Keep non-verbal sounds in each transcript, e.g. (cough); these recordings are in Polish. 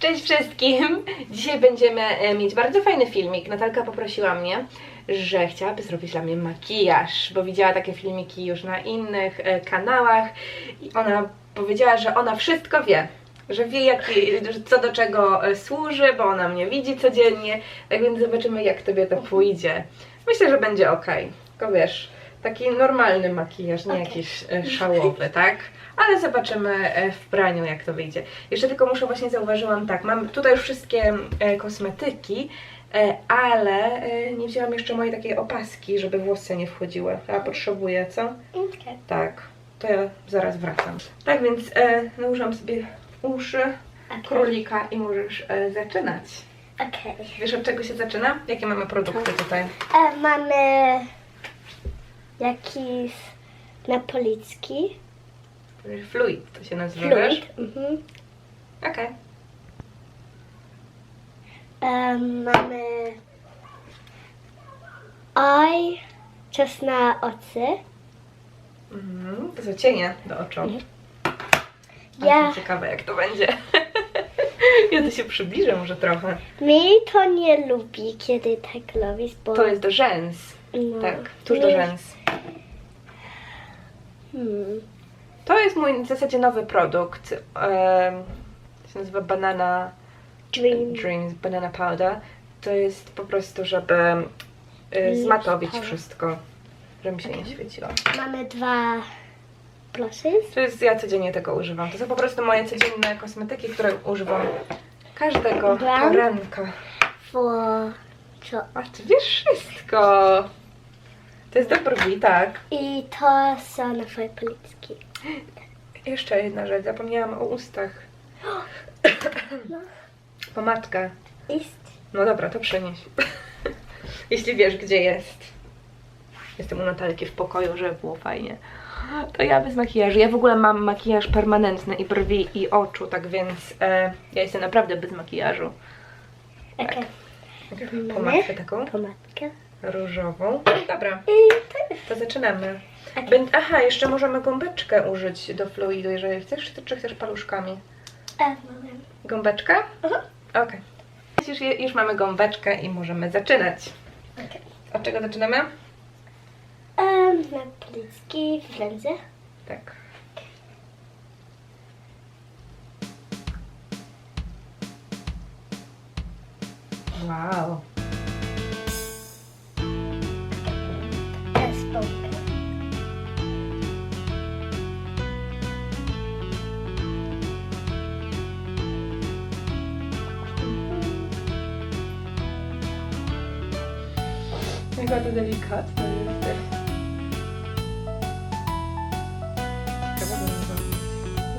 Cześć wszystkim! Dzisiaj będziemy e, mieć bardzo fajny filmik. Natalka poprosiła mnie, że chciałaby zrobić dla mnie makijaż, bo widziała takie filmiki już na innych e, kanałach i ona powiedziała, że ona wszystko wie. Że wie, jaki, że co do czego e, służy, bo ona mnie widzi codziennie. Tak więc zobaczymy, jak tobie to pójdzie. Myślę, że będzie ok. Tylko wiesz, taki normalny makijaż, nie Okej. jakiś e, szałowy, tak? Ale zobaczymy e, w praniu, jak to wyjdzie. Jeszcze tylko muszę właśnie zauważyłam tak, mam tutaj już wszystkie e, kosmetyki, ale nie wzięłam jeszcze mojej takiej opaski, żeby włosy nie wchodziły. A potrzebuję, co? Okay. Tak, to ja zaraz wracam. Tak więc e, nałożyłam sobie uszy królika i możesz e, zaczynać. Okay. Wiesz od czego się zaczyna? Jakie mamy produkty tutaj? E, mamy jakiś napolicki Fluid to się nazywa, wiesz? fluid. Mhm. Okej. Mamy eye, czas na oczy. Mhm, to są cienie do oczu. Mhm. Ja. Ja, Ciekawe jak to będzie. (laughs) ja to się przybliżę może trochę. mi to nie lubi, kiedy tak robisz, bo... To jest do rzęs. no, Tak, tuż do mi- rzęs. Hmm. To jest mój w zasadzie nowy produkt. to się nazywa Banana Dream. Dreams, Banana Powder. To jest po prostu, żeby y, zmatowić wszystko, żeby mi się nie świeciło. Mamy dwa blushes. To jest, ja codziennie tego używam. To są po prostu moje codzienne kosmetyki, które używam każdego Brown? poranka. For co? A ty wiesz wszystko. To jest do brwi, tak. I to są na twoje policzki. Jeszcze jedna rzecz, zapomniałam o ustach. No. Pomadka. Ist. No dobra, to przynieś. (laughs) Jeśli wiesz, gdzie jest. Jestem u Natalki w pokoju, żeby było fajnie. To ja bez makijażu. Ja w ogóle mam makijaż permanentny i brwi, i oczu, tak więc e, ja jestem naprawdę bez makijażu. Okay. Pomadkę taką Pomadkę. Różową. Dobra, I to zaczynamy. Okej. Bę- Aha, jeszcze możemy gąbeczkę użyć do fluidu, jeżeli chcesz, czy, czy chcesz paluszkami? E. Gąbeczkę? Aha. Okej. Już, już mamy gąbeczkę i możemy zaczynać. Okay. Od czego zaczynamy? Na policzki w ręce. Tak. Wow. Mogła wyjść?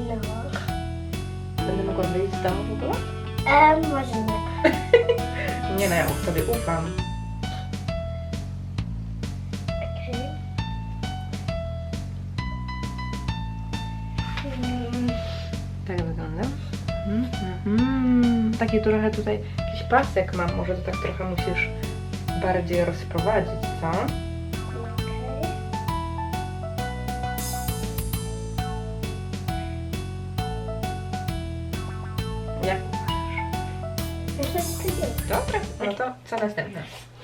No. Będę mogła wyjść z domu w ogóle? E, może nie. (laughs) Nie no, ja sobie ufam. Okay. Mm, Tak wygląda. Mhm, mhm. Taki trochę tutaj jakiś pasek mam, może to tak trochę musisz bardziej rozprowadzić, co? Jak? Dobra, no to co następne?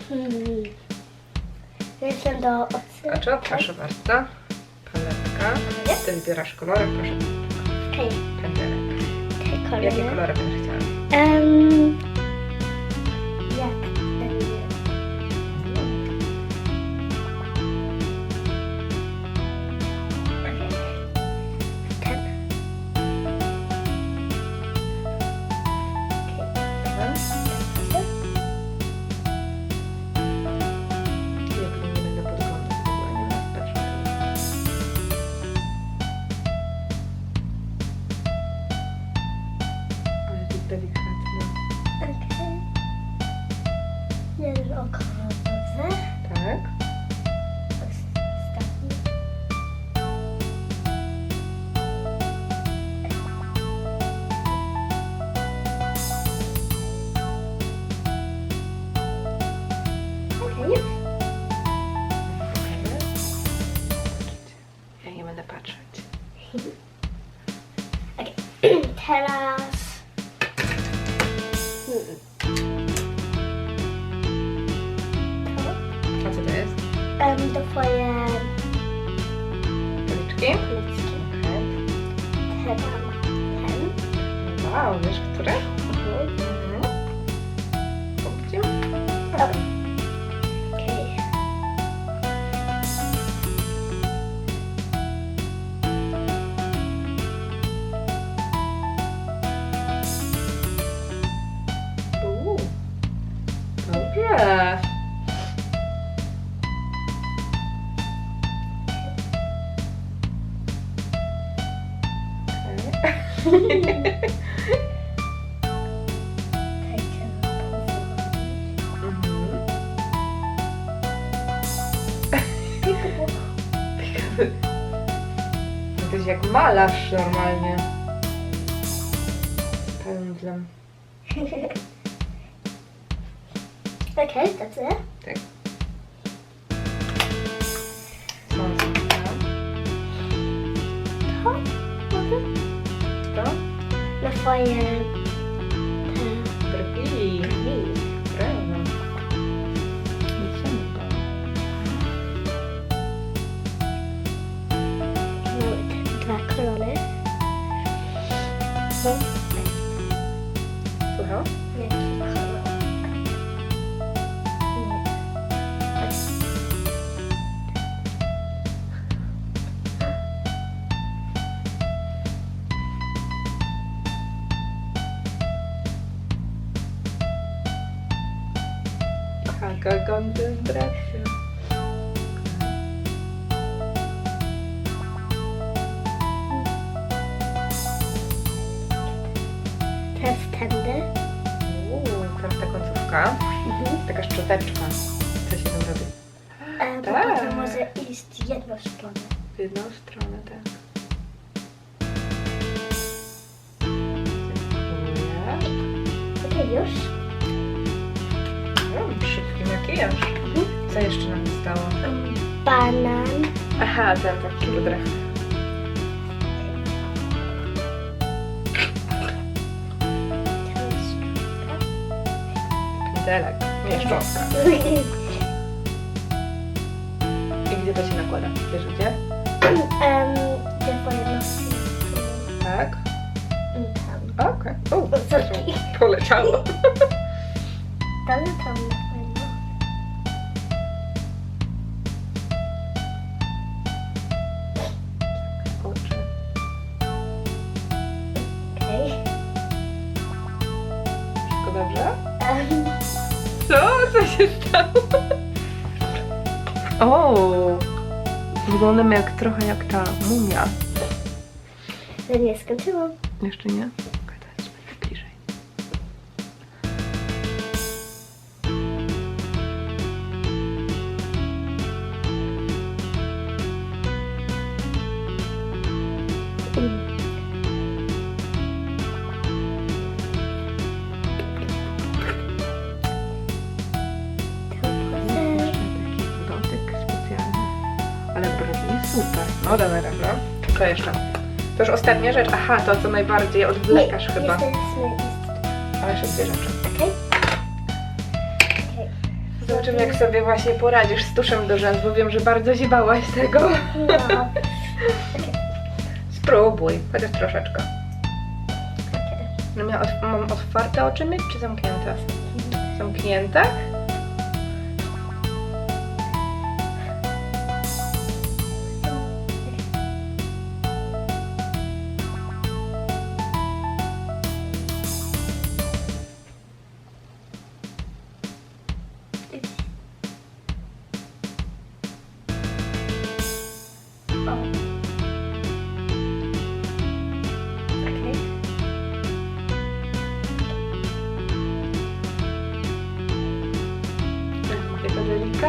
Hmm. Jestem do oczy. Oczu, proszę bardzo. Paletka. Ty wybierasz kolory, proszę. Okej. Pędzelek. Jakie kolory będziesz chciała? Um, Teraz. A co to jest? Em, to twoje Policzki? policzki. Okej. Ten. Ten. Wow, wiesz, które? Mhm. Mhm. Powiedzcie? Okej. Tak, Mhm. To jest jak malarz normalnie. Pędzlem. Okej, to tyle. Tak. Na Teraz tędy. Uuu, teraz ta końcówka. Mhm. Taka szczoteczka. Co się tam robi? E, bo Tak. potem może iść w jedną stronę. W jedną stronę, tak. Dziękuję. Okej, już. O, szybki makijaż. Co jeszcze nam zostało? Banan. Aha, ten taki pudrek. To jest Pędzelek. Nie, szczotka. I gdzie to się nakłada? Wiesz gdzie? um, gdzie? Tak. Tu. Tam. Okej. O, sorki. poleciało. Tam, tam Co? Co się stało? O! Wyglądam jak trochę jak ta mumia. to nie skończyłam. Jeszcze nie? Okej, to jest będzie bliżej. To Co jeszcze? To już ostatnia rzecz. Aha, to co najbardziej odwlekasz chyba. Ale jeszcze dwie rzeczy. okej? Zobaczymy jak sobie właśnie poradzisz z tuszem do rzęs, bo wiem, że bardzo się bałaś tego. No. (laughs) Spróbuj, chociaż troszeczkę. No miał otw- mam otwarte oczy mieć, czy zamknięte? Zamknięte?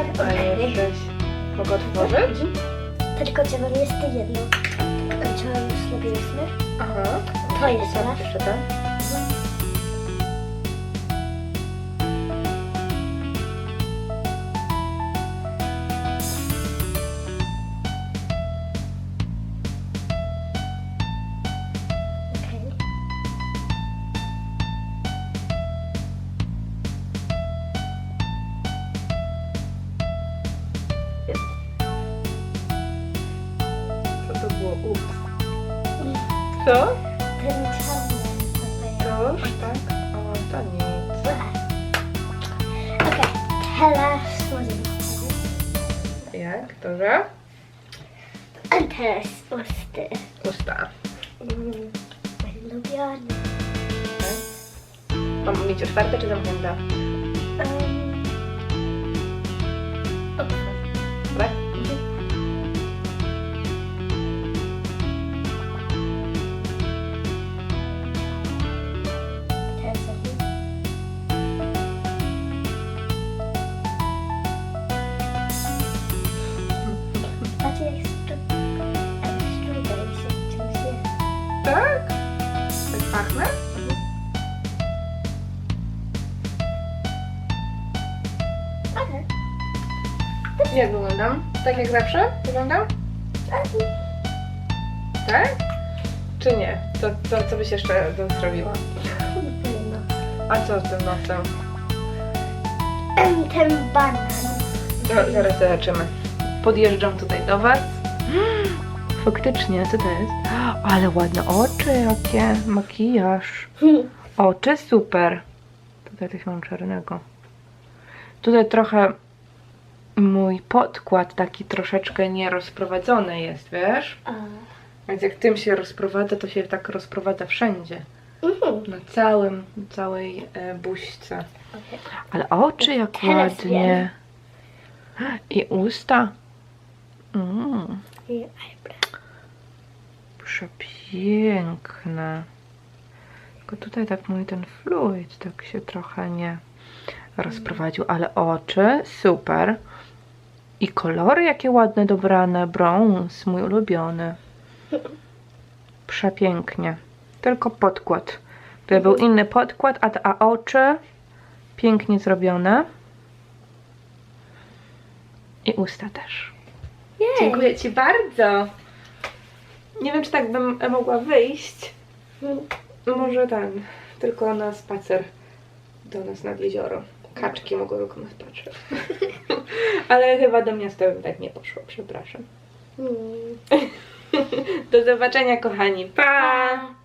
Okej. jesteś. Mogę otworzyć? Tylko trzeba jest jedno. Trzeba już zrobiliśmy. Aha. To jest raz. jeszcze ten? Co? Toż, tak? O, to nic. Okej, teraz powiedzieć. Jak? Dobrze? A teraz usty. Usta. Mm, ulubiony. Mam mieć otwarte czy zamknięte? Um, wyglądam? Tak jak zawsze? Wyglądam? Tak? Czy nie? To, to co byś jeszcze zrobiła? A co z tym nosem? Em, Ten banan. No, zaraz zobaczymy. Podjeżdżam tutaj do Was. (gasps) Faktycznie, co to jest? (gasps) Ale ładne oczy, jakie makijaż. (laughs) Oczy super. Tutaj coś mam czarnego. Tutaj trochę mój podkład taki troszeczkę nierozprowadzony jest, wiesz? A. Więc jak tym się rozprowadza, to się tak rozprowadza wszędzie. Mhm. Na całym, całej e, buźce. Okej. Ale oczy jak Teraz ładnie. I usta. Mm, I przepiękne. Tylko tutaj tak mój ten fluid tak się trochę nie rozprowadził, ale oczy super. I kolory jakie ładne dobrane. Brąz, mój ulubiony. Przepięknie. Tylko podkład. Gdyby był inny podkład, a, a oczy pięknie zrobione. I usta też. Jej. Dziękuję Ci bardzo. Nie wiem, czy tak bym mogła wyjść. Mm. Może ten, tylko na spacer do nas nad jezioro. Kaczki mogą tylko nas patrzeć. Ale chyba do miasta tak nie poszło, przepraszam. Mm. (laughs) Do zobaczenia, kochani. Pa! Pa.